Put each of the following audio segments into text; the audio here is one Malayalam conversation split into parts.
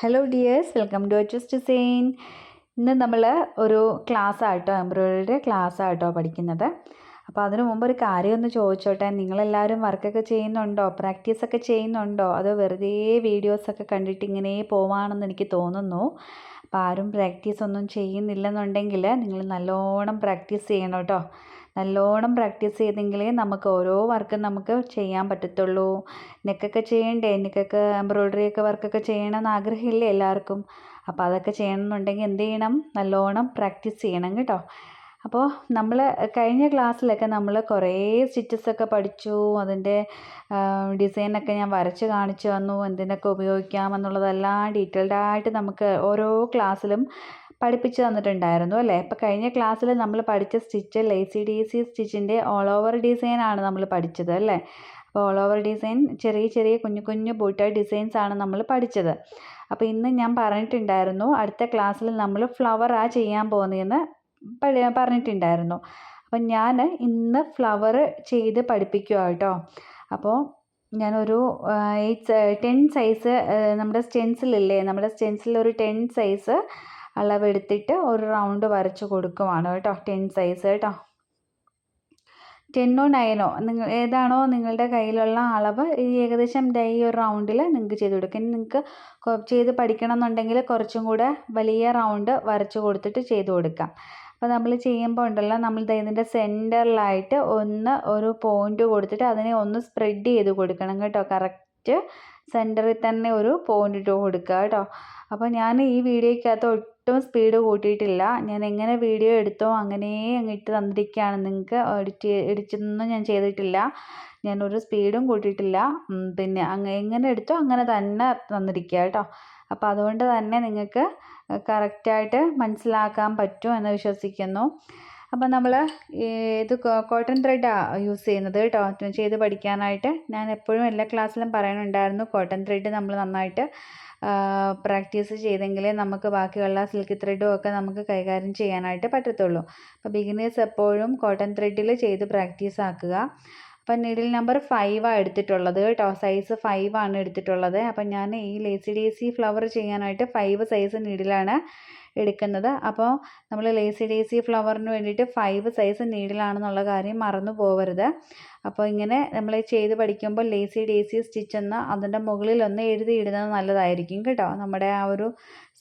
Hello dears welcome to H design ഇന്ന് നമ്മൾ ഒരു ക്ലാസ് ആട്ടോ എംബ്രോയിഡറിയുടെ ക്ലാസ് ആട്ടോ പഠിക്കുന്നത്. അപ്പോൾ അതിനു മുമ്പ് ഒരു കാര്യം ഒന്ന് ചോദിച്ചോട്ടെ? നിങ്ങളെല്ലാവരും വർക്കൊക്കെ ചെയ്യുന്നുണ്ടോ? പ്രാക്ടീസ് ഒക്കെ ചെയ്യുന്നുണ്ടോ? അതോ വെറുതെ വീഡിയോസൊക്കെ കണ്ടിട്ട് ഇങ്ങനെ പോവാണെന്ന് എനിക്ക് തോന്നുന്നു. അപ്പോൾ ആരും പ്രാക്ടീസ് ഒന്നും ചെയ്യുന്നില്ലെന്നുണ്ടെങ്കിൽ നിങ്ങൾ നല്ലോണം പ്രാക്ടീസ് ചെയ്യണം കേട്ടോ. നല്ലോണം പ്രാക്ടീസ് ചെയ്തെങ്കിലേ നമുക്ക് ഓരോ വർക്കും നമുക്ക് ചെയ്യാൻ പറ്റത്തുള്ളൂ. നെക്കൊക്കെ ചെയ്യണ്ടേ? നെക്കൊക്കെ എംബ്രോയ്ഡറി ഒക്കെ വർക്കൊക്കെ ചെയ്യണമെന്ന് ആഗ്രഹമില്ലേ എല്ലാവർക്കും? അപ്പോൾ അതൊക്കെ ചെയ്യണമെന്നുണ്ടെങ്കിൽ എന്ത് ചെയ്യണം? നല്ലോണം പ്രാക്ടീസ് ചെയ്യണം കേട്ടോ. അപ്പോൾ നമ്മൾ കഴിഞ്ഞ ക്ലാസ്സിലൊക്കെ നമ്മൾ കുറേ സ്റ്റിച്ചസൊക്കെ പഠിച്ചു. അതിന്റെ ഡിസൈനൊക്കെ ഞാൻ വരച്ച് കാണിച്ചു തന്നു. എന്തിനൊക്കെ ഉപയോഗിക്കാമെന്നുള്ളതെല്ലാം ഡീറ്റെയിൽഡായിട്ട് നമുക്ക് ഓരോ ക്ലാസ്സിലും പഠിപ്പിച്ചു തന്നിട്ടുണ്ടായിരുന്നു അല്ലേ? അപ്പം കഴിഞ്ഞ ക്ലാസ്സിൽ നമ്മൾ പഠിച്ച സ്റ്റിച്ച് ലേസി ഡി സി സ്റ്റിച്ചിന്റെ ഓൾ ഓവർ ഡിസൈൻ ആണ് നമ്മൾ പഠിച്ചത് അല്ലേ? അപ്പോൾ ഓൾ ഓവർ ഡിസൈൻ ചെറിയ ചെറിയ കുഞ്ഞു കുഞ്ഞു ബൂട്ട ഡിസൈൻസ് ആണ് നമ്മൾ പഠിച്ചത്. അപ്പോൾ ഇന്ന് ഞാൻ പറഞ്ഞിട്ടുണ്ടായിരുന്നു അടുത്ത ക്ലാസ്സിൽ നമ്മൾ ഫ്ലവറാ ചെയ്യാൻ പോകുന്നതെന്ന് പറഞ്ഞിട്ടുണ്ടായിരുന്നു. അപ്പം ഞാൻ ഇന്ന് ഫ്ലവർ ചെയ്ത് പഠിപ്പിക്കുക കേട്ടോ. അപ്പോൾ ഞാനൊരു എയ്റ്റ് ടെൻ സൈസ് നമ്മുടെ സ്റ്റെൻസിലില്ലേ നമ്മുടെ സ്റ്റെൻസിൽ ഒരു ടെൻ സൈസ് അളവെടുത്തിട്ട് ഒരു റൗണ്ട് വരച്ച് കൊടുക്കുവാണ് കേട്ടോ. ടെൻ സൈസ് കേട്ടോ. ടെന്നോ നയനോ നിങ്ങൾ ഏതാണോ നിങ്ങളുടെ കയ്യിലുള്ള അളവ് ഈ ഏകദേശം ഈ ഒരു റൗണ്ടിൽ നിങ്ങൾക്ക് ചെയ്ത് കൊടുക്കും. ഇനി നിങ്ങൾക്ക് ചെയ്ത് പഠിക്കണം എന്നുണ്ടെങ്കിൽ കുറച്ചും കൂടെ വലിയ റൗണ്ട് വരച്ച് കൊടുത്തിട്ട് ചെയ്ത് കൊടുക്കാം. അപ്പോൾ നമ്മൾ ചെയ്യുമ്പോൾ ഉണ്ടല്ലോ നമ്മൾ ഇതിന്റെ സെന്ററിലായിട്ട് ഒന്ന് ഒരു പോയിന്റ് കൊടുത്തിട്ട് അതിനെ ഒന്ന് സ്പ്രെഡ് ചെയ്ത് കൊടുക്കണം കേട്ടോ. കറക്റ്റ് സെന്ററിൽ തന്നെ ഒരു പോയിന്റ് ഇട്ട് കൊടുക്കുക കേട്ടോ. അപ്പോൾ ഞാൻ ഈ വീഡിയോയ്ക്കകത്ത് ഒട്ടും സ്പീഡ് കൂട്ടിയിട്ടില്ല. ഞാൻ എങ്ങനെ വീഡിയോ എടുത്തോ അങ്ങനെ അങ്ങ് ഇട്ട് തന്നിരിക്കുകയാണ്. നിങ്ങൾക്ക് എഡിറ്റ് എഡിറ്റൊന്നും ഞാൻ ചെയ്തിട്ടില്ല. ഞാനൊരു സ്പീഡും കൂട്ടിയിട്ടില്ല. പിന്നെ അങ്ങ് എങ്ങനെ എടുത്തോ അങ്ങനെ തന്നെ തന്നിരിക്കുക കേട്ടോ. അപ്പോൾ അതുകൊണ്ട് തന്നെ നിങ്ങൾക്ക് കറക്റ്റായിട്ട് മനസ്സിലാക്കാൻ പറ്റും എന്ന് വിശ്വസിക്കുന്നു. അപ്പം നമ്മൾ ഇത് കോട്ടൺ ത്രെഡാണ് യൂസ് ചെയ്യുന്നത് കേട്ടോ ചെയ്ത് പഠിക്കാനായിട്ട് ഞാൻ എപ്പോഴും എല്ലാ ക്ലാസ്സിലും പറയാനുണ്ടായിരുന്നു കോട്ടൺ ത്രെഡ് നമ്മൾ നന്നായിട്ട് പ്രാക്ടീസ് ചെയ്തെങ്കിലേ നമുക്ക് ബാക്കിയുള്ള സിൽക്ക് ത്രെഡും ഒക്കെ നമുക്ക് കൈകാര്യം ചെയ്യാനായിട്ട് പറ്റത്തുള്ളൂ. അപ്പോൾ ബിഗിനേഴ്സ് എപ്പോഴും കോട്ടൺ ത്രെഡിൽ ചെയ്ത് പ്രാക്ടീസ് ആക്കുക. അപ്പം നീഡിൽ നമ്പർ ഫൈവാണ് എടുത്തിട്ടുള്ളത് കേട്ടോ സൈസ് ഫൈവ് ആണ് എടുത്തിട്ടുള്ളത്. അപ്പം ഞാൻ ഈ ലേസി ഡേസി ഫ്ലവർ ചെയ്യാനായിട്ട് ഫൈവ് സൈസ് നീഡിലാണ് എടുക്കുന്നത്. അപ്പോൾ നമ്മൾ ലേസി ഡേസി ഫ്ലവറിന് വേണ്ടിയിട്ട് ഫൈവ് സൈസ് നീഡിലാണെന്നുള്ള കാര്യം മറന്നു പോകരുത് അപ്പോൾ ഇങ്ങനെ നമ്മൾ ചെയ്ത് പഠിക്കുമ്പോൾ ലേസി ഡേസി സ്റ്റിച്ച് എന്ന് അതിന്റെ മുകളിലൊന്ന് എഴുതിയിടുന്നത് നല്ലതായിരിക്കും കേട്ടോ. നമ്മുടെ ആ ഒരു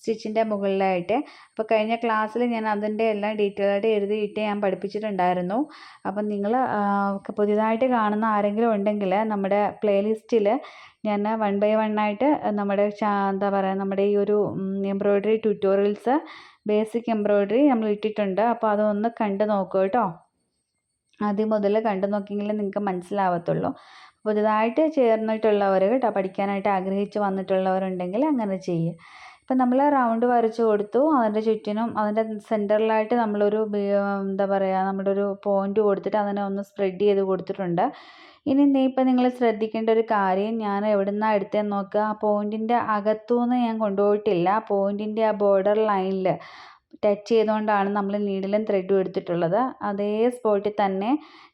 സ്റ്റിച്ചിന്റെ മുകളിലായിട്ട്. അപ്പോൾ കഴിഞ്ഞ ക്ലാസ്സിൽ ഞാൻ അതിന്റെ എല്ലാം ഡീറ്റെയിൽ ആയിട്ട് എഴുതിയിട്ട് ഞാൻ പഠിപ്പിച്ചിട്ടുണ്ടായിരുന്നു. അപ്പം നിങ്ങൾ പുതിയതായിട്ട് കാണുന്ന ആരെങ്കിലും ഉണ്ടെങ്കിൽ നമ്മുടെ പ്ലേലിസ്റ്റിൽ ഞാൻ വൺ ബൈ വൺ ആയിട്ട് നമ്മുടെ എന്താ പറയുക നമ്മുടെ ഈ ഒരു എംബ്രോയ്ഡറി ട്യൂട്ടോറിയൽസ് ബേസിക് എംബ്രോയ്ഡറി നമ്മൾ ഇട്ടിട്ടുണ്ട്. അപ്പോൾ അതൊന്ന് കണ്ടു നോക്കുക കേട്ടോ. ആദ്യം മുതൽ കണ്ടു നോക്കിയെങ്കിലും നിങ്ങൾക്ക് മനസ്സിലാവത്തുള്ളൂ. പുതുതായിട്ട് ചേർന്നിട്ടുള്ളവർ കേട്ടോ പഠിക്കാനായിട്ട് ആഗ്രഹിച്ച് വന്നിട്ടുള്ളവരുണ്ടെങ്കിൽ അങ്ങനെ ചെയ്യുക ഇപ്പം നമ്മൾ റൗണ്ട് വരച്ച് കൊടുത്തു. അതിന്റെ ചുറ്റിനും അതിന്റെ സെന്ററിലായിട്ട് നമ്മളൊരു എന്താ പറയുക നമ്മുടെ ഒരു പോയിന്റ് കൊടുത്തിട്ട് അതിനെ ഒന്ന് സ്പ്രെഡ് ചെയ്ത് കൊടുത്തിട്ടുണ്ട്. ഇനി ഇപ്പം നിങ്ങൾ ശ്രദ്ധിക്കേണ്ട ഒരു കാര്യം ഞാൻ എവിടെ നിന്നാണ് എടുത്തതെന്ന് നോക്കുക ആ പോയിന്റിന്റെ അകത്തുനിന്ന് ഞാൻ കൊണ്ടുപോയിട്ടില്ല. പോയിന്റിന്റെ ആ ബോർഡർ ലൈനിൽ ടച്ച് ചെയ്തുകൊണ്ടാണ് നമ്മൾ നീഡിലും ത്രെഡും എടുത്തിട്ടുള്ളത്. അതേ സ്പോട്ടിൽ തന്നെ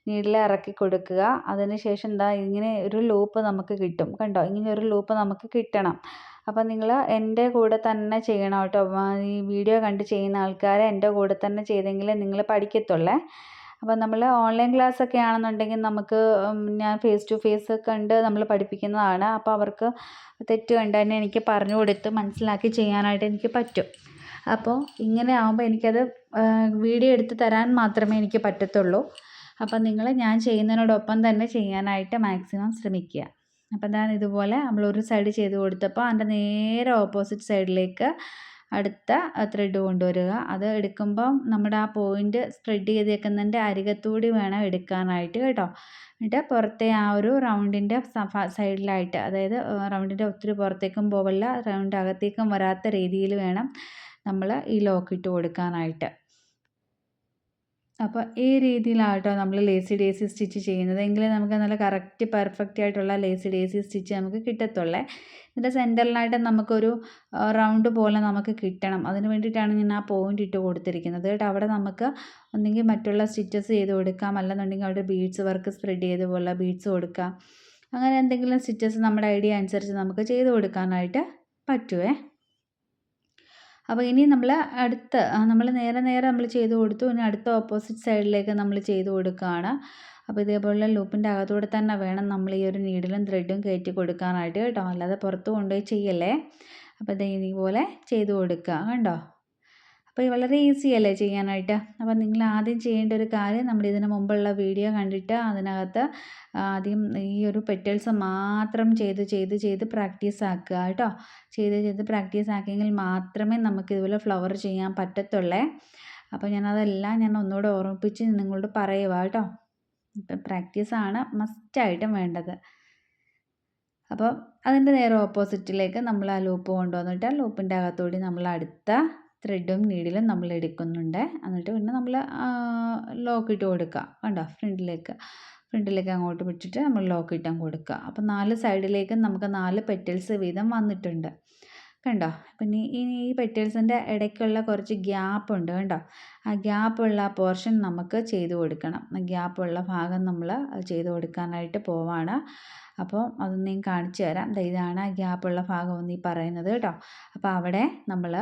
നീഡിൽ ഇറക്കി കൊടുക്കുക. അതിന് ശേഷം എന്താ ഇങ്ങനെ ഒരു ലൂപ്പ് നമുക്ക് കിട്ടും. കണ്ടോ? ഇങ്ങനെ ഒരു ലൂപ്പ് നമുക്ക് കിട്ടണം. അപ്പോൾ നിങ്ങൾ എന്റെ കൂടെ തന്നെ ചെയ്യണം കേട്ടോ. ഈ വീഡിയോ കണ്ട് ചെയ്യുന്ന ആൾക്കാരെ എന്റെ കൂടെ തന്നെ ചെയ്തെങ്കിലേ നിങ്ങൾ പഠിക്കത്തുള്ളേ. അപ്പോൾ നമ്മൾ ഓൺലൈൻ ക്ലാസ് ഒക്കെ ആണെന്നുണ്ടെങ്കിൽ നമുക്ക് ഞാൻ ഫേസ് ടു ഫേസ് കണ്ട് നമ്മൾ പഠിപ്പിക്കുന്നതാണ്. അപ്പോൾ അവർക്ക് തെറ്റ് കണ്ട് തന്നെ എനിക്ക് പറഞ്ഞു കൊടുത്ത് മനസ്സിലാക്കി ചെയ്യാനായിട്ട് എനിക്ക് പറ്റും. അപ്പോൾ ഇങ്ങനെ ആകുമ്പോൾ എനിക്കത് വീഡിയോ എടുത്ത് തരാൻ മാത്രമേ എനിക്ക് പറ്റത്തുള്ളൂ. അപ്പം നിങ്ങൾ ഞാൻ ചെയ്യുന്നതിനോടൊപ്പം തന്നെ ചെയ്യാനായിട്ട് മാക്സിമം ശ്രമിക്കുക. അപ്പോൾ ഞാൻ ഇതുപോലെ നമ്മൾ ഒരു സൈഡ് ചെയ്ത് കൊടുത്തപ്പോൾ അതിന്റെ നേരെ ഓപ്പോസിറ്റ് സൈഡിലേക്ക് അടുത്ത ത്രെഡ് കൊണ്ടുവരിക. അത് എടുക്കുമ്പം നമ്മുടെ ആ പോയിന്റ് സ്പ്രെഡ് ചെയ്തേക്കുന്നതിന്റെ അരികത്തൂടി വേണം എടുക്കാനായിട്ട് കേട്ടോ. എന്നിട്ട് പുറത്തെ ആ ഒരു റൗണ്ടിന്റെ സൈഡിലായിട്ട് അതായത് റൗണ്ടിന്റെ ഒത്തിരി പുറത്തേക്കും പോവില്ല റൗണ്ട് അകത്തേക്കും വരാത്ത രീതിയിൽ വേണം നമ്മൾ ഈ ലോക്ക് ഇട്ട് കൊടുക്കാനായിട്ട്. അപ്പോൾ ഈ രീതിയിലാട്ടോ നമ്മൾ ലേസി ഡേസി സ്റ്റിച്ച് ചെയ്യുന്നത്. എങ്കിലേ നമുക്ക് നല്ല കറക്റ്റ് പെർഫെക്റ്റ് ആയിട്ടുള്ള ലേസി ഡേസി സ്റ്റിച്ച് നമുക്ക് കിട്ടത്തുള്ളേ. ഇതിന്റെ സെന്ററിലായിട്ട് നമുക്കൊരു റൗണ്ട് പോലെ നമുക്ക് കിട്ടണം. അതിന് വേണ്ടിയിട്ടാണ് ഞാൻ ആ പോയിന്റ് ഇട്ട് കൊടുത്തിരിക്കുന്നത് കേട്ടോ. അവിടെ നമുക്ക് ഒന്നെങ്കിൽ മറ്റുള്ള സ്റ്റിച്ചസ് ചെയ്ത് കൊടുക്കാം. അല്ലെന്നുണ്ടെങ്കിൽ അവിടെ ബീഡ്സ് വർക്ക് സ്പ്രെഡ് ചെയ്ത് പോലെ ബീഡ്സ് കൊടുക്കാം. അങ്ങനെ എന്തെങ്കിലും സ്റ്റിച്ചസ് നമ്മുടെ ഐഡിയ അനുസരിച്ച് നമുക്ക് ചെയ്ത് കൊടുക്കാനായിട്ട് പറ്റുമേ അപ്പോൾ ഇനി നമ്മൾ അടുത്ത നമ്മൾ നേരെ നേരെ നമ്മൾ ചെയ്ത് കൊടുത്തു. ഇനി അടുത്ത ഓപ്പോസിറ്റ് സൈഡിലേക്ക് നമ്മൾ ചെയ്ത് കൊടുക്കുകയാണ്. അപ്പോൾ ഇതേപോലെ ലൂപ്പിന്റെ അകത്തൂടെ തന്നെ വേണം നമ്മൾ ഈ ഒരു നീഡിലും ത്രെഡും കയറ്റി കൊടുക്കാനായിട്ട് കേട്ടോ. അല്ലാതെ പുറത്ത് കൊണ്ടുപോയി ചെയ്യല്ലേ? അപ്പോൾ ഇത് ഇതുപോലെ ചെയ്ത് കൊടുക്കുക കണ്ടോ അപ്പോൾ വളരെ ഈസി അല്ലേ ചെയ്യാനായിട്ട്? അപ്പോൾ നിങ്ങൾ ആദ്യം ചെയ്യേണ്ട ഒരു കാര്യം നമ്മുടെ ഇതിന് മുമ്പുള്ള വീഡിയോ കണ്ടിട്ട് അതിനകത്ത് ആദ്യം ഈ ഒരു പെറ്റൽസ് മാത്രം ചെയ്ത് ചെയ്ത് ചെയ്ത് പ്രാക്ടീസ് ആക്കുക കേട്ടോ. ചെയ്ത് ചെയ്ത് പ്രാക്ടീസ് ആക്കിയെങ്കിൽ മാത്രമേ നമുക്ക് ഇതുപോലെ ഫ്ലവർ ചെയ്യാൻ പറ്റത്തുള്ളേ. അപ്പോൾ ഞാനതെല്ലാം ഞാൻ ഒന്നുകൂടെ ഓർമ്മിപ്പിച്ച് നിങ്ങളോട് പറയുക കേട്ടോ. ഇപ്പം പ്രാക്ടീസാണ് മസ്റ്റായിട്ടും വേണ്ടത്. അപ്പോൾ അതിന്റെ നേരെ ഓപ്പോസിറ്റിലേക്ക് നമ്മൾ ആ ലൂപ്പ് കൊണ്ടുവന്നിട്ട് ആ ലൂപ്പിന്റെ അകത്തുകൂടി നമ്മൾ അടുത്ത ത്രെഡും നീഡിലും നമ്മൾ എടുക്കുന്നുണ്ട്. എന്നിട്ട് പിന്നെ നമ്മൾ ലോക്ക് ഇട്ട് കൊടുക്കുക. കണ്ടോ? ഫ്രണ്ടിലേക്ക്. ഫ്രണ്ടിലേക്ക് അങ്ങോട്ട് പിടിച്ചിട്ട് നമ്മൾ ലോക്ക് ഇട്ടാൻ കൊടുക്കുക. അപ്പോൾ നാല് സൈഡിലേക്കും നമുക്ക് നാല് പെറ്റൽസ് വീതം വന്നിട്ടുണ്ട്. കണ്ടോ? പിന്നെ ഈ ഈ പെറ്റൽസിന്റെ ഇടയ്ക്കുള്ള കുറച്ച് ഗ്യാപ്പ് ഉണ്ട് കണ്ടോ? ആ ഗ്യാപ്പുള്ള പോർഷൻ നമുക്ക് ചെയ്ത് കൊടുക്കണം. ഗ്യാപ്പുള്ള ഭാഗം നമ്മൾ ചെയ്ത് കൊടുക്കാനായിട്ട് പോവാണ്. അപ്പോൾ അതൊന്ന് ഞാൻ കാണിച്ചു തരാം. ഇതാണ് ആ ഗ്യാപ്പുള്ള ഭാഗം എന്ന് ഈ പറയുന്നത് കേട്ടോ. അപ്പോൾ അവിടെ നമ്മൾ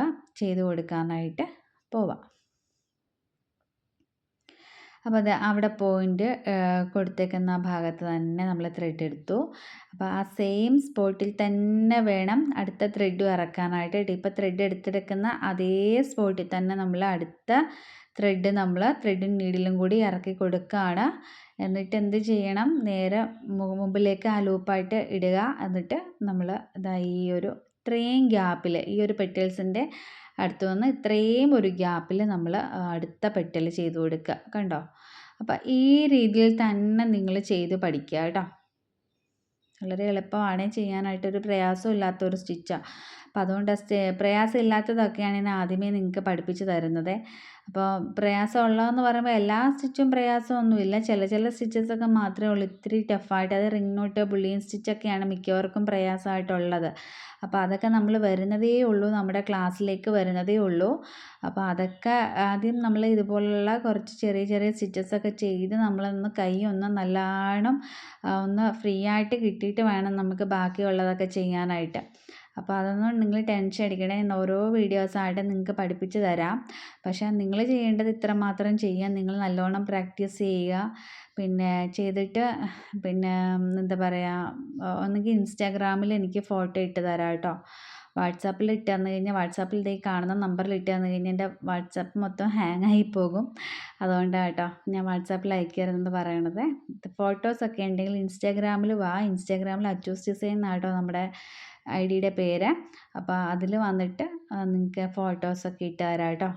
ചെയ്ത് കൊടുക്കാനായിട്ട് പോവാം. അപ്പോൾ അത് അവിടെ പോയിന്റ് കൊടുത്തേക്കുന്ന ഭാഗത്ത് തന്നെ നമ്മൾ ത്രെഡ് എടുത്തു. അപ്പോൾ ആ സെയിം സ്പോട്ടിൽ തന്നെ വേണം അടുത്ത ത്രെഡ് ഇറക്കാനായിട്ട് ഇപ്പോൾ ത്രെഡ് എടുത്തെടുക്കുന്ന അതേ സ്പോട്ടിൽ തന്നെ നമ്മൾ അടുത്ത ത്രെഡ് നമ്മൾ ത്രെഡും നീഡിലും കൂടി ഇറക്കി കൊടുക്കുകയാണ് എന്നിട്ട് എന്ത് ചെയ്യണം? നേരെ മുമ്പിലേക്ക് ആ ലൂപ്പായിട്ട് ഇടുക. എന്നിട്ട് നമ്മൾ ഇതാ ഈ ഒരു ഇത്രയും ഗ്യാപ്പിൽ ഈ ഒരു പെറ്റൽസിന്റെ അടുത്ത് വന്ന് ഇത്രയും ഒരു ഗ്യാപ്പിൽ നമ്മൾ അടുത്ത പെറ്റൽ ചെയ്ത് കൊടുക്കുക. കണ്ടോ? അപ്പം ഈ രീതിയിൽ തന്നെ നിങ്ങൾ ചെയ്ത് പഠിക്കുക കേട്ടോ. വളരെ എളുപ്പമാണ്. ചെയ്യാനായിട്ടൊരു പ്രയാസമില്ലാത്തൊരു സ്റ്റിച്ചാണ് അപ്പോൾ അതുകൊണ്ട് പ്രയാസം ഇല്ലാത്തതൊക്കെയാണ് ഞാൻ ആദ്യമേ നിങ്ങൾക്ക് പഠിപ്പിച്ച് തരുന്നത്. അപ്പോൾ പ്രയാസം പ്രയാസമുള്ളതെന്ന് പറയുമ്പോൾ എല്ലാ സ്റ്റിച്ചും പ്രയാസമൊന്നുമില്ല. ചില ചില സ്റ്റിച്ചസൊക്കെ മാത്രമേ ഉള്ളൂ. ഇത്തിരി ടഫായിട്ട് അത് റിംഗ് നോട്ട് ബുള്ളിയൻ സ്റ്റിച്ചൊക്കെയാണ് മിക്കവർക്കും പ്രയാസമായിട്ടുള്ളത്. അപ്പോൾ അതൊക്കെ നമ്മൾ വരുന്നതേ ഉള്ളൂ. നമ്മുടെ ക്ലാസ്സിലേക്ക് വരുന്നതേ ഉള്ളൂ. അപ്പോൾ അതൊക്കെ ആദ്യം നമ്മൾ ഇതുപോലുള്ള കുറച്ച് ചെറിയ ചെറിയ സ്റ്റിച്ചസൊക്കെ ചെയ്ത് നമ്മളൊന്ന് കൈ ഒന്ന് നല്ലോണം ഒന്ന് ഫ്രീ ആയിട്ട് കിട്ടിയിട്ട് വേണം നമുക്ക് ബാക്കിയുള്ളതൊക്കെ ചെയ്യാനായിട്ട്. അപ്പോൾ അതൊന്നും നിങ്ങൾ ടെൻഷൻ അടിക്കണേ ഓരോ വീഡിയോസായിട്ട് നിങ്ങൾക്ക് പഠിപ്പിച്ച് തരാം. പക്ഷേ നിങ്ങൾ ചെയ്യേണ്ടത് ഇത്ര മാത്രം ചെയ്യാം നിങ്ങൾ നല്ലോണം പ്രാക്ടീസ് ചെയ്യുക. പിന്നെ ചെയ്തിട്ട് പിന്നെ എന്താ പറയുക ഒന്നുകിൽ ഇൻസ്റ്റാഗ്രാമിൽ എനിക്ക് ഫോട്ടോ ഇട്ട് തരാം കേട്ടോ. വാട്സാപ്പിൽ ഇട്ട് തന്നു കഴിഞ്ഞാൽ വാട്സാപ്പിൽ ഇതേ കാണുന്ന നമ്പറിൽ ഇട്ട് തന്നു കഴിഞ്ഞാൽ എന്റെ വാട്സാപ്പ് മൊത്തം ഹാങ് ആയി പോകും. അതുകൊണ്ടാണ് കേട്ടോ ഞാൻ വാട്സാപ്പിൽ അയക്കരുതെന്ന് പറയണത്. ഫോട്ടോസൊക്കെ ഉണ്ടെങ്കിൽ ഇൻസ്റ്റാഗ്രാമിൽ വാ. ഇൻസ്റ്റാഗ്രാമിൽ അച്ചൂസ് ഡിസൈൻ എന്നാട്ടോ നമ്മുടെ ഐ ഡിയുടെ പേര്. അപ്പോൾ അതിൽ വന്നിട്ട് നിങ്ങൾക്ക് ഫോട്ടോസൊക്കെ ഇട്ട് തരാം കേട്ടോ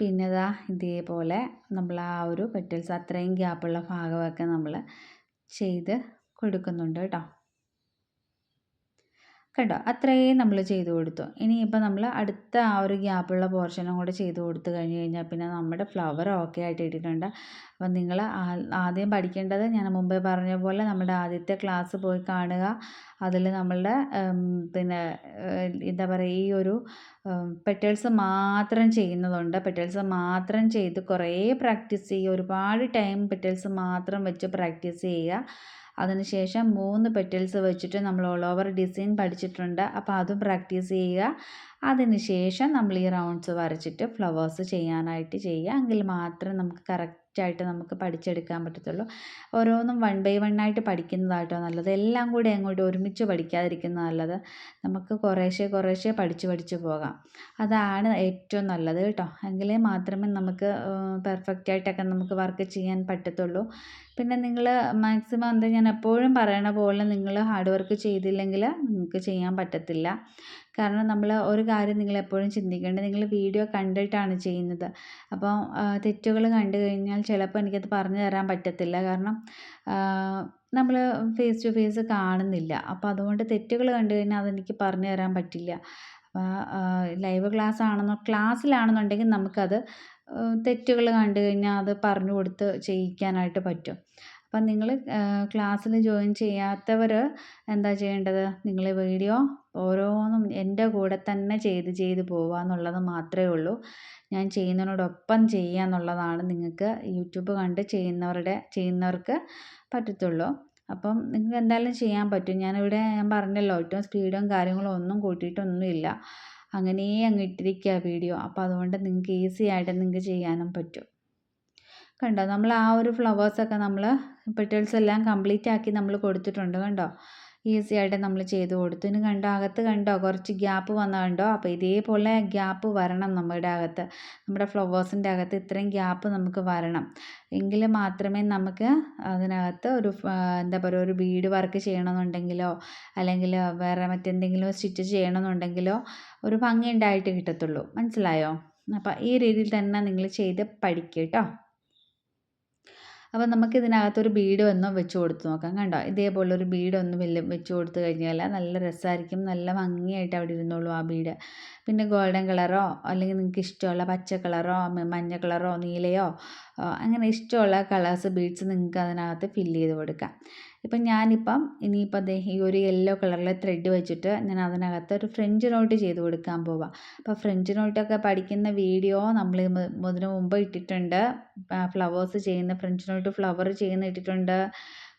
പിന്നെ ഇതാ ഇതേപോലെ നമ്മൾ ആ ഒരു പെറ്റൽസ് അത്രയും ഗ്യാപ്പുള്ള ഭാഗമൊക്കെ നമ്മൾ ചെയ്ത് കൊടുക്കുന്നുണ്ട് കേട്ടോ കേട്ടോ അത്രയും നമ്മൾ ചെയ്തു കൊടുത്തു. ഇനിയിപ്പോൾ നമ്മൾ അടുത്ത ആ ഒരു ഗ്യാപ്പുള്ള പോർഷനും കൂടെ ചെയ്തു കൊടുത്തു കഴിഞ്ഞ് കഴിഞ്ഞാൽ പിന്നെ നമ്മുടെ ഫ്ലവർ ഓക്കെ ആയിട്ട് ഇട്ടിട്ടുണ്ട് അപ്പം നിങ്ങൾ ആദ്യം പഠിക്കേണ്ടത് ഞാൻ മുമ്പേ പറഞ്ഞ പോലെ നമ്മുടെ ആദ്യത്തെ ക്ലാസ് പോയി കാണുക. അതിൽ നമ്മളുടെ പിന്നെ എന്താ പറയുക ഈ ഒരു പെറ്റൽസ് മാത്രം ചെയ്യുന്നതുണ്ട്. പെറ്റൽസ് മാത്രം ചെയ്ത് കുറേ പ്രാക്ടീസ് ചെയ്യുക. ഒരുപാട് ടൈം പെറ്റൽസ് മാത്രം വെച്ച് പ്രാക്ടീസ് ചെയ്യുക. അതിനുശേഷം മൂന്ന് പെറ്റൽസ് വെച്ചിട്ട് നമ്മൾ ഓൾ ഓവർ ഡിസൈൻ പഠിച്ചിട്ടുണ്ട്. അപ്പോൾ അതും പ്രാക്ടീസ് ചെയ്യുക. അതിനുശേഷം നമ്മൾ ഈ റൗണ്ട്സ് വരച്ചിട്ട് ഫ്ലവേഴ്സ് ചെയ്യാനായിട്ട് ചെയ്യുക. എങ്കിൽ മാത്രം നമുക്ക് കറക്റ്റായിട്ട് നമുക്ക് പഠിച്ചെടുക്കാൻ പറ്റത്തുള്ളൂ. ഓരോന്നും വൺ ബൈ വൺ ആയിട്ട് പഠിക്കുന്നതായിട്ടോ നല്ലത്. എല്ലാം കൂടി അങ്ങോട്ട് ഒരുമിച്ച് പഠിക്കാതിരിക്കുന്നത് നല്ലത്. നമുക്ക് കുറേശ്ശെ കുറേശ്ശെ പഠിച്ച് പഠിച്ച് പോകാം. അതാണ് ഏറ്റവും നല്ലത് കേട്ടോ. എങ്കിലേ മാത്രമേ നമുക്ക് പെർഫെക്റ്റ് ആയിട്ടൊക്കെ നമുക്ക് വർക്ക് ചെയ്യാൻ പറ്റത്തുള്ളൂ. പിന്നെ നിങ്ങൾ മാക്സിമം എന്താ ഞാൻ എപ്പോഴും പറയണ പോലെ നിങ്ങൾ ഹാർഡ് വർക്ക് ചെയ്തില്ലെങ്കിൽ നിങ്ങൾക്ക് ചെയ്യാൻ പറ്റത്തില്ല. കാരണം നമ്മൾ ഒരു കാര്യം നിങ്ങൾ എപ്പോഴും ചിന്തിക്കേണ്ടത് നിങ്ങൾ വീഡിയോ കണ്ടിട്ടാണ് ചെയ്യുന്നത്. അപ്പോൾ തെറ്റുകൾ കണ്ടു കഴിഞ്ഞാൽ ചിലപ്പോൾ എനിക്കത് പറഞ്ഞു തരാൻ പറ്റത്തില്ല. കാരണം നമ്മൾ ഫേസ് ടു ഫേസ് കാണുന്നില്ല. അപ്പോൾ അതുകൊണ്ട് തെറ്റുകൾ കണ്ടു കഴിഞ്ഞാൽ അതെനിക്ക് പറഞ്ഞു തരാൻ പറ്റില്ല. അപ്പോൾ ലൈവ് ക്ലാസ് ആണെന്നോ ക്ലാസ്സിലാണെന്നുണ്ടെങ്കിൽ നമുക്കത് തെറ്റുകൾ കണ്ടു കഴിഞ്ഞാൽ അത് പറഞ്ഞു കൊടുത്ത് ചെയ്യിക്കാനായിട്ട് പറ്റും. അപ്പം നിങ്ങൾ ക്ലാസ്സിൽ ജോയിൻ ചെയ്യാത്തവർ എന്താ ചെയ്യേണ്ടത്? നിങ്ങൾ വീഡിയോ ഓരോന്നും എന്റെ കൂടെ തന്നെ ചെയ്ത് ചെയ്ത് പോവുക എന്നുള്ളത് മാത്രമേ ഉള്ളൂ. ഞാൻ ചെയ്യുന്നതിനോടൊപ്പം ചെയ്യുക എന്നുള്ളതാണ് നിങ്ങൾക്ക് യൂട്യൂബ് കണ്ട് ചെയ്യുന്നവരുടെ ചെയ്യുന്നവർക്ക് പറ്റത്തുള്ളൂ. അപ്പം നിങ്ങൾക്ക് എന്തായാലും ചെയ്യാൻ പറ്റും. ഞാനിവിടെ ഞാൻ പറഞ്ഞല്ലോ ഏറ്റവും സ്പീഡും കാര്യങ്ങളും ഒന്നും കൂട്ടിയിട്ടൊന്നുമില്ല. അങ്ങനെ അങ്ങ് ഇട്ടിരിക്കുക വീഡിയോ അപ്പോൾ അതുകൊണ്ട് നിങ്ങൾക്ക് ഈസി ആയിട്ട് നിങ്ങൾക്ക് ചെയ്യാനും പറ്റും. കണ്ടോ? നമ്മൾ ആ ഒരു ഫ്ലവേഴ്സൊക്കെ നമ്മൾ പെറ്റൽസ് എല്ലാം കംപ്ലീറ്റ് ആക്കി നമ്മൾ കൊടുത്തിട്ടുണ്ട്. കണ്ടോ? ഈസി ആയിട്ട് നമ്മൾ ചെയ്ത് കൊടുത്തു. ഇനി കണ്ടോ അകത്ത് കണ്ടോ കുറച്ച് ഗ്യാപ്പ് വന്ന കണ്ടോ? അപ്പോൾ ഇതേപോലെ ഗ്യാപ്പ് വരണം നമ്മുടെ അകത്ത്. നമ്മുടെ ഫ്ലവേഴ്സിന്റെ അകത്ത് ഇത്രയും ഗ്യാപ്പ് നമുക്ക് വരണം. എങ്കിൽ മാത്രമേ നമുക്ക് അതിനകത്ത് ഒരു എന്താ പറയുക ഒരു ബീഡ് വർക്ക് ചെയ്യണമെന്നുണ്ടെങ്കിലോ അല്ലെങ്കിൽ വേറെ മറ്റെന്തെങ്കിലും സ്റ്റിച്ച് ചെയ്യണമെന്നുണ്ടെങ്കിലോ ഒരു ഭംഗി ഉണ്ടായിട്ട് കിട്ടത്തുള്ളൂ. മനസ്സിലായോ? അപ്പോൾ ഈ രീതിയിൽ തന്നെ നിങ്ങൾ ചെയ്ത് പഠിക്കുക കേട്ടോ. അപ്പോൾ നമുക്ക് ഇതിനകത്തൊരു ബീഡ് ഒന്ന് വെച്ച് കൊടുത്ത് നോക്കാം. കണ്ടോ? ഇതേപോലെ ഒരു ബീഡ് ഒന്ന് വലിയ വെച്ച് കൊടുത്ത് കഴിഞ്ഞാൽ നല്ല രസമായിരിക്കും നല്ല ഭംഗിയായിട്ട് അവിടെ ഇരുന്നോളൂ ആ ബീഡ്. പിന്നെ ഗോൾഡൻ കളറോ അല്ലെങ്കിൽ നിങ്ങൾക്ക് ഇഷ്ടമുള്ള പച്ച കളറോ മഞ്ഞ കളറോ നീലയോ അങ്ങനെ ഇഷ്ടമുള്ള കളേഴ്സ് ബീഡ്സ് നിങ്ങൾക്ക് അതിനകത്ത് ഫില്ല് ചെയ്ത് കൊടുക്കാം. ഇപ്പം ഞാനിപ്പം ഇനിയിപ്പം ദേ ഈ ഒരു യെല്ലോ കളറിലെ ത്രെഡ് വെച്ചിട്ട് ഞാൻ അതിനകത്ത് ഒരു ഫ്രഞ്ച് നോട്ട് ചെയ്ത് കൊടുക്കാൻ പോവാം. അപ്പോൾ ഫ്രഞ്ച് നോട്ടൊക്കെ പഠിക്കുന്ന വീഡിയോ നമ്മൾ ഇതിനു മുമ്പ് ഇട്ടിട്ടുണ്ട്. ഫ്ലവേഴ്സ് ചെയ്യുന്ന ഫ്രഞ്ച് നോട്ട് ഫ്ലവർ ചെയ്യുന്ന ഇട്ടിട്ടുണ്ട്.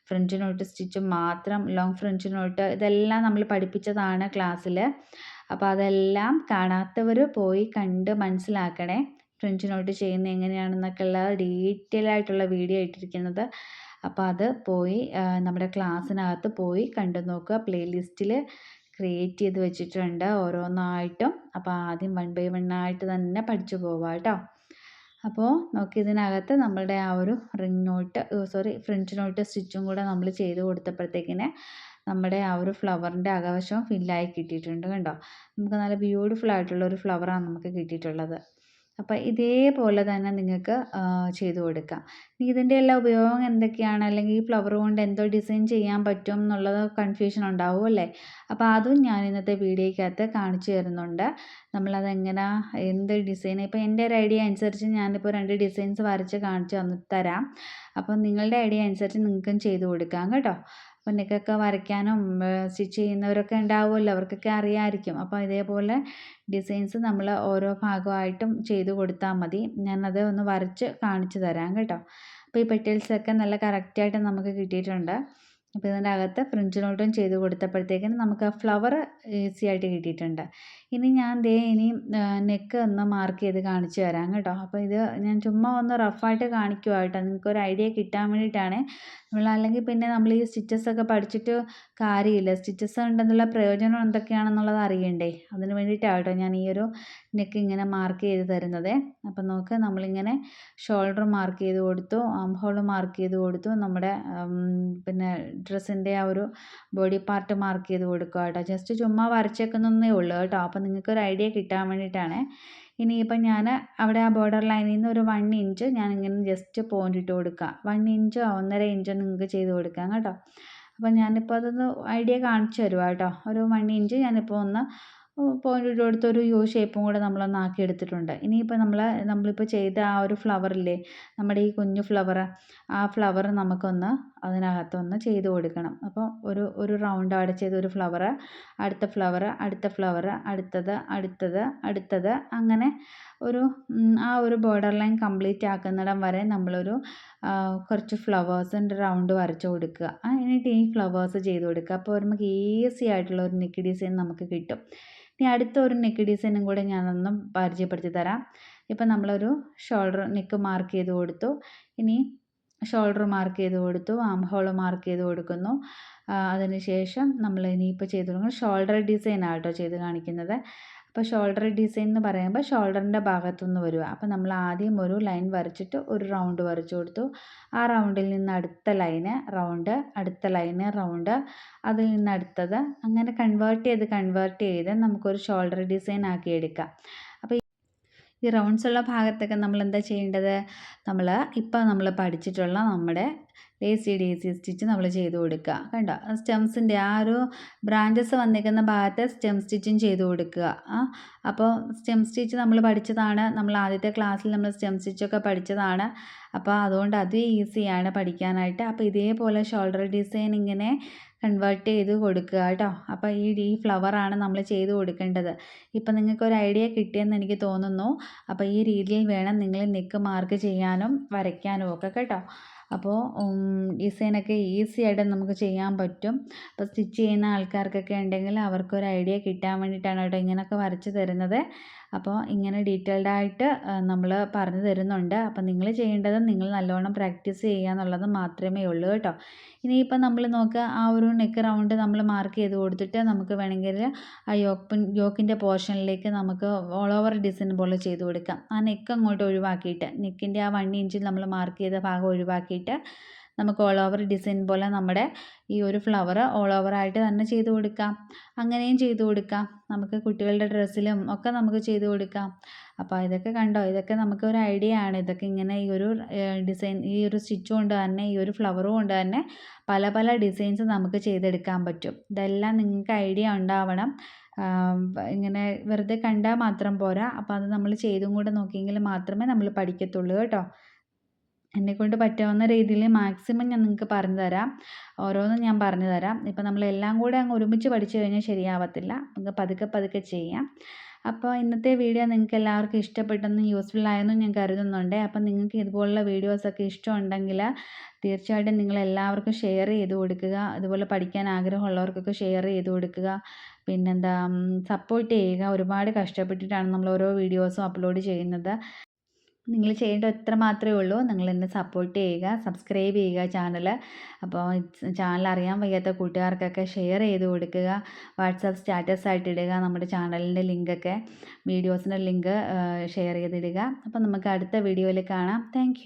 ഫ്രഞ്ച് നോട്ട് സ്റ്റിച്ച് മാത്രം ലോങ് ഫ്രഞ്ച് നോട്ട് ഇതെല്ലാം നമ്മൾ പഠിപ്പിച്ചതാണ് ക്ലാസ്സിൽ. അപ്പോൾ അതെല്ലാം കാണാത്തവർ പോയി കണ്ട് മനസ്സിലാക്കണേ. ഫ്രഞ്ച് നോട്ട് എങ്ങനെയാണെന്നൊക്കെ ഉള്ള ഡീറ്റെയിൽ ആയിട്ടുള്ള വീഡിയോ ഇട്ടിരിക്കുന്നത്. അപ്പോൾ അത് പോയി നമ്മുടെ ക്ലാസ്സിനകത്ത് പോയി കണ്ടു നോക്കുക. പ്ലേലിസ്റ്റിൽ ക്രിയേറ്റ് ചെയ്ത് വെച്ചിട്ടുണ്ട് ഓരോന്നായിട്ടും. അപ്പോൾ ആദ്യം വൺ ബൈ വൺ ആയിട്ട് തന്നെ പഠിച്ചു പോവാം കേട്ടോ. അപ്പോൾ നോക്കി ഇതിനകത്ത് നമ്മളുടെ ആ ഒരു ring knot sorry French knot സ്റ്റിച്ചും കൂടെ നമ്മൾ ചെയ്ത് കൊടുത്തപ്പോഴത്തേക്കിന് നമ്മുടെ ആ ഒരു ഫ്ലവറിന്റെ അകവശം ഫില്ലായി കിട്ടിയിട്ടുണ്ട് കണ്ടോ? നമുക്ക് നല്ല ബ്യൂട്ടിഫുൾ ആയിട്ടുള്ള ഒരു ഫ്ലവറാണ് നമുക്ക് കിട്ടിയിട്ടുള്ളത്. അപ്പോൾ ഇതേപോലെ തന്നെ നിങ്ങൾക്ക് ചെയ്തു കൊടുക്കാം. ഇതിന്റെ എല്ലാ ഉപയോഗം എന്തൊക്കെയാണ്? അല്ലെങ്കിൽ ഈ ഫ്ലവർ കൊണ്ട് എന്തോ ഡിസൈൻ ചെയ്യാൻ പറ്റും എന്നുള്ളത് കൺഫ്യൂഷൻ ഉണ്ടാവും അല്ലേ? അപ്പോൾ അതും ഞാൻ ഇന്നത്തെ വീഡിയോയ്ക്കകത്ത് കാണിച്ചു തരുന്നുണ്ട്. നമ്മളത് എങ്ങനെ എന്ത് ഡിസൈൻ ഇപ്പോൾ എന്റെ ഒരു ഐഡിയ അനുസരിച്ച് ഞാനിപ്പോൾ രണ്ട് ഡിസൈൻസ് വരച്ച് കാണിച്ചു തന്നു തരാം. അപ്പോൾ നിങ്ങളുടെ ഐഡിയ അനുസരിച്ച് നിങ്ങൾക്കും ചെയ്തു കൊടുക്കാം കേട്ടോ. അപ്പോൾ നെക്കൊക്കെ വരയ്ക്കാനും സ്റ്റിച്ച് ചെയ്യുന്നവരൊക്കെ ഉണ്ടാവുമല്ലോ. അവർക്കൊക്കെ അറിയാമായിരിക്കും. അപ്പോൾ ഇതേപോലെ ഡിസൈൻസ് നമ്മൾ ഓരോ ഭാഗമായിട്ടും ചെയ്തു കൊടുത്താൽ മതി. ഞാനത് ഒന്ന് വരച്ച് കാണിച്ചു തരാം കേട്ടോ. അപ്പോൾ ഈ പെറ്റൽസൊക്കെ നല്ല കറക്റ്റായിട്ട് നമുക്ക് കിട്ടിയിട്ടുണ്ട്. അപ്പോൾ ഇതിന്റെ അകത്ത് ഫ്രിഞ്ച് ചെയ്ത് കൊടുത്തപ്പോഴത്തേക്കിനും നമുക്ക് ആ ഫ്ലവർ ഈസി ആയിട്ട് കിട്ടിയിട്ടുണ്ട്. ഇനി ഞാൻ ദേ ഇനി നെക്ക് ഒന്ന് മാർക്ക് ചെയ്ത് കാണിച്ചു തരാം കേട്ടോ. അപ്പോൾ ഇത് ഞാൻ ചുമ്മാ ഒന്ന് റഫായിട്ട് കാണിക്കുക കേട്ടോ. നിങ്ങൾക്ക് ഒരു ഐഡിയ കിട്ടാൻ വേണ്ടിയിട്ടാണ്. നമ്മൾ അല്ലെങ്കിൽ പിന്നെ നമ്മൾ ഈ സ്റ്റിച്ചസ് ഒക്കെ പഠിച്ചിട്ട് കാര്യമില്ല. സ്റ്റിച്ചസ് ഉണ്ടെന്നുള്ള പ്രയോജനം എന്തൊക്കെയാണെന്നുള്ളത് അറിയണ്ടേ. അതിന് വേണ്ടിയിട്ടാണ് കേട്ടോ ഞാൻ ഈ ഒരു നെക്ക് ഇങ്ങനെ മാർക്ക് ചെയ്ത് തരുന്നത്. അപ്പോൾ നോക്ക് നമ്മളിങ്ങനെ ഷോൾഡർ മാർക്ക് ചെയ്ത് കൊടുത്തു ആം ഹോൾ മാർക്ക് ചെയ്ത് കൊടുത്തു. നമ്മുടെ പിന്നെ ഡ്രസ്സിന്റെ ആ ഒരു ബോഡി പാർട്ട് മാർക്ക് ചെയ്ത് കൊടുക്കുക കേട്ടോ. ജസ്റ്റ് ചുമ്മാ വരച്ചേക്കുന്നേ ഉള്ളൂ കേട്ടോ. നിങ്ങൾക്ക് ഒരു ഐഡിയ കിട്ടാൻ വേണ്ടിയിട്ടാണ്. ഇനിയിപ്പോൾ ഞാൻ അവിടെ ആ ബോർഡർ ലൈനിൽ നിന്ന് ഒരു വൺ ഇഞ്ച് ഞാൻ ഇങ്ങനെ ജസ്റ്റ് പോയിന്റ് ഇട്ട് കൊടുക്കുക. വൺ ഇഞ്ചോ ഒന്നര ഇഞ്ചോ നിങ്ങൾക്ക് ചെയ്ത് കൊടുക്കാം കേട്ടോ. അപ്പോൾ ഞാനിപ്പോൾ അതൊന്ന് ഐഡിയ കാണിച്ചു തരുവാ കേട്ടോ. ഒരു വൺ ഇഞ്ച് ഞാനിപ്പോൾ ഒന്ന് പോയിന്റ് ഇട്ട് കൊടുത്ത് ഒരു യു ഷേപ്പും കൂടെ നമ്മളൊന്ന് ആക്കി എടുത്തിട്ടുണ്ട്. ഇനിയിപ്പോൾ നമ്മൾ നമ്മളിപ്പോൾ ചെയ്ത ആ ഒരു ഫ്ലവറില്ലേ നമ്മുടെ ഈ കുഞ്ഞു ഫ്ലവർ ആ ഫ്ലവർ നമുക്കൊന്ന് അതിനകത്തൊന്ന് ചെയ്ത് കൊടുക്കണം. അപ്പോൾ ഒരു ഒരു റൗണ്ട് അവിടെ ചെയ്ത് ഒരു ഫ്ലവർ അടുത്ത ഫ്ലവർ അടുത്ത ഫ്ലവർ അടുത്തത് അടുത്തത് അടുത്തത് അങ്ങനെ ഒരു ആ ഒരു ബോർഡർ ലൈൻ കംപ്ലീറ്റ് ആക്കുന്നിടം വരെ നമ്മളൊരു കുറച്ച് ഫ്ലവേഴ്സിന്റെ റൗണ്ട് വരച്ച് കൊടുക്കുക. എന്നിട്ട് ഈ ഫ്ലവേഴ്സ് ചെയ്ത് കൊടുക്കുക. അപ്പോൾ നമുക്ക് ഈസി ആയിട്ടുള്ള ഒരു നെക്ക് ഡിസൈൻ നമുക്ക് കിട്ടും. ഇനി അടുത്ത ഒരു നെക്ക് ഡിസൈനും കൂടെ ഞാനൊന്ന് പരിചയപ്പെടുത്തി തരാം. ഇപ്പം നമ്മളൊരു ഷോൾഡർ നെക്ക് മാർക്ക് ചെയ്ത് കൊടുത്തു. ഇനി ഷോൾഡർ മാർക്ക് ചെയ്ത് കൊടുത്തു ആം ഹോൾ മാർക്ക് ചെയ്ത് കൊടുക്കുന്നു. അതിനുശേഷം നമ്മൾ ഇനിയിപ്പോൾ ചെയ്ത് കൊടുക്കുന്നത് ഷോൾഡർ ഡിസൈൻ ആട്ടോ ചെയ്ത് കാണിക്കുന്നത്. അപ്പോൾ ഷോൾഡർ ഡിസൈൻ എന്ന് പറയുമ്പോൾ ഷോൾഡറിന്റെ ഭാഗത്തുനിന്ന് വരിക. അപ്പോൾ നമ്മൾ ആദ്യം ഒരു ലൈൻ വരച്ചിട്ട് ഒരു റൗണ്ട് വരച്ചു കൊടുത്തു. ആ റൗണ്ടിൽ നിന്ന് അടുത്ത ലൈന് റൗണ്ട് അടുത്ത ലൈന് റൗണ്ട് അതിൽ നിന്ന് അടുത്തത്. അങ്ങനെ കൺവേർട്ട് ചെയ്ത് കൺവേർട്ട് ചെയ്ത് നമുക്കൊരു ഷോൾഡർ ഡിസൈൻ ആക്കി എടുക്കാം. ഈ റൗണ്ട്സ് ഉള്ള ഭാഗത്തൊക്കെ നമ്മൾ എന്താ ചെയ്യേണ്ടത്? നമ്മൾ ഇപ്പോൾ നമ്മൾ പഠിച്ചിട്ടുള്ള നമ്മുടെ ഡേസി ഡേസി സ്റ്റിച്ച് നമ്മൾ ചെയ്ത് കൊടുക്കുക കണ്ടോ? സ്റ്റെംസിന്റെ ആ ഒരു ബ്രാഞ്ചസ് വന്നിരിക്കുന്ന ഭാഗത്ത് സ്റ്റെം സ്റ്റിച്ചും ചെയ്ത് കൊടുക്കുക അപ്പോൾ സ്റ്റെം സ്റ്റിച്ച് നമ്മൾ പഠിച്ചതാണ്. നമ്മൾ ആദ്യത്തെ ക്ലാസ്സിൽ നമ്മൾ സ്റ്റെം സ്റ്റിച്ചൊക്കെ പഠിച്ചതാണ്. അപ്പോൾ അതുകൊണ്ട് അത് ഈസിയാണ് പഠിക്കാനായിട്ട്. അപ്പോൾ ഇതേപോലെ ഷോൾഡർ ഡിസൈൻ ഇങ്ങനെ കൺവേർട്ട് ചെയ്ത് കൊടുക്കുക കേട്ടോ. അപ്പോൾ ഈ ഈ ഫ്ലവറാണ് നമ്മൾ ചെയ്ത് കൊടുക്കേണ്ടത്. ഇപ്പം നിങ്ങൾക്ക് ഒരു ഐഡിയ കിട്ടിയെന്ന് എനിക്ക് തോന്നുന്നു. അപ്പോൾ ഈ രീതിയിൽ വേണം നിങ്ങൾ നെക്ക് മാർക്ക് ചെയ്യാനും വരയ്ക്കാനും ഒക്കെ കേട്ടോ. അപ്പോൾ ഡിസൈനൊക്കെ ഈസി ആയിട്ട് നമുക്ക് ചെയ്യാൻ പറ്റും. അപ്പോൾ സ്റ്റിച്ച് ചെയ്യുന്ന ആൾക്കാർക്കൊക്കെ ഉണ്ടെങ്കിൽ അവർക്കൊരു ഐഡിയ കിട്ടാൻ വേണ്ടിയിട്ടാണ് കേട്ടോ ഇങ്ങനെയൊക്കെ വരച്ച് തരുന്നത്. അപ്പോൾ ഇങ്ങനെ ഡീറ്റെയിൽഡ് ആയിട്ട് നമ്മൾ പറഞ്ഞു തരുന്നുണ്ട്. അപ്പോൾ നിങ്ങൾ ചെയ്യേണ്ടത് നിങ്ങൾ നല്ലോണം പ്രാക്ടീസ് ചെയ്യുക എന്നുള്ളത് മാത്രമേ ഉള്ളൂ കേട്ടോ. ഇനിയിപ്പോൾ നമ്മൾ നോക്കുക ആ ഒരു നെക്ക് റൗണ്ട് നമ്മൾ മാർക്ക് ചെയ്ത് കൊടുത്തിട്ട് നമുക്ക് വേണമെങ്കിൽ ആ യോക്ക് യോക്കിന്റെ പോർഷനിലേക്ക് നമുക്ക് ഓൾ ഓവർ ഡിസൈൻ പോലെ ചെയ്ത് കൊടുക്കാം. ആ നെക്ക് അങ്ങോട്ട് ഒഴിവാക്കിയിട്ട് നെക്കിന്റെ ആ വൺ ഇഞ്ചിൽ നമ്മൾ മാർക്ക് ചെയ്ത ഭാഗം ഒഴിവാക്കിയിട്ട് നമുക്ക് ഓൾ ഓവർ ഡിസൈൻ പോലെ നമ്മുടെ ഈ ഒരു ഫ്ലവർ ഓൾ ഓവറായിട്ട് തന്നെ ചെയ്ത് കൊടുക്കാം. അങ്ങനെയും ചെയ്ത് കൊടുക്കാം. നമുക്ക് കുട്ടികളുടെ ഡ്രസ്സിലും ഒക്കെ നമുക്ക് ചെയ്ത് കൊടുക്കാം. അപ്പോൾ ഇതൊക്കെ കണ്ടോ? ഇതൊക്കെ നമുക്ക് ഒരു ഐഡിയ ആണ്. ഇതൊക്കെ ഇങ്ങനെ ഈ ഒരു ഡിസൈൻ ഈ ഒരു സ്റ്റിച്ച് കൊണ്ട് തന്നെ ഈ ഒരു ഫ്ലവർ കൊണ്ട് തന്നെ പല പല ഡിസൈൻസ് നമുക്ക് ചെയ്തെടുക്കാൻ പറ്റും. ഇതെല്ലാം നിങ്ങൾക്ക് ഐഡിയ ഉണ്ടാവണം. ഇങ്ങനെ വെറുതെ കണ്ടാൽ മാത്രം പോരാ. അപ്പോൾ അത് നമ്മൾ ചെയ്തും കൂടെ നോക്കിയെങ്കിൽ മാത്രമേ നമ്മൾ പഠിക്കത്തുള്ളൂ കേട്ടോ. എന്നെക്കൊണ്ട് പറ്റാവുന്ന രീതിയിൽ മാക്സിമം ഞാൻ നിങ്ങൾക്ക് പറഞ്ഞു തരാം. ഓരോന്നും ഞാൻ പറഞ്ഞു തരാം. ഇപ്പം നമ്മൾ എല്ലാം കൂടെ അങ്ങ് ഒരുമിച്ച് പഠിച്ചു കഴിഞ്ഞാൽ ശരിയാവത്തില്ല. നമുക്ക് പതുക്കെ പതുക്കെ ചെയ്യാം. അപ്പോൾ ഇന്നത്തെ വീഡിയോ നിങ്ങൾക്ക് എല്ലാവർക്കും ഇഷ്ടപ്പെട്ടെന്ന് യൂസ്ഫുൾ ആയെന്നും ഞാൻ കരുതുന്നുണ്ട്. അപ്പം നിങ്ങൾക്ക് ഇതുപോലുള്ള വീഡിയോസൊക്കെ ഇഷ്ടമുണ്ടെങ്കിൽ തീർച്ചയായിട്ടും നിങ്ങൾ എല്ലാവർക്കും ഷെയർ ചെയ്ത് കൊടുക്കുക. അതുപോലെ പഠിക്കാൻ ആഗ്രഹമുള്ളവർക്കൊക്കെ ഷെയർ ചെയ്ത് കൊടുക്കുക. പിന്നെന്താ സപ്പോർട്ട് ചെയ്യുക. ഒരുപാട് കഷ്ടപ്പെട്ടിട്ടാണ് നമ്മൾ ഓരോ വീഡിയോസും അപ്ലോഡ് ചെയ്യുന്നത്. നിങ്ങൾ ചെയ്യേണ്ട എത്ര മാത്രമേ ഉള്ളൂ. നിങ്ങൾ എന്നെ സപ്പോർട്ട് ചെയ്യുക സബ്സ്ക്രൈബ് ചെയ്യുക ചാനൽ അപ്പോൾ ചാനൽ അറിയാൻ വയ്യാത്ത കൂട്ടുകാർക്കൊക്കെ ഷെയർ ചെയ്ത് കൊടുക്കുക. വാട്സാപ്പ് സ്റ്റാറ്റസ് ആയിട്ട് ഇടുക നമ്മുടെ ചാനലിന്റെ ലിങ്കൊക്കെ വീഡിയോസിന്റെ ലിങ്ക് ഷെയർ ചെയ്തിടുക അപ്പോൾ നമുക്ക് അടുത്ത വീഡിയോയിൽ കാണാം. താങ്ക്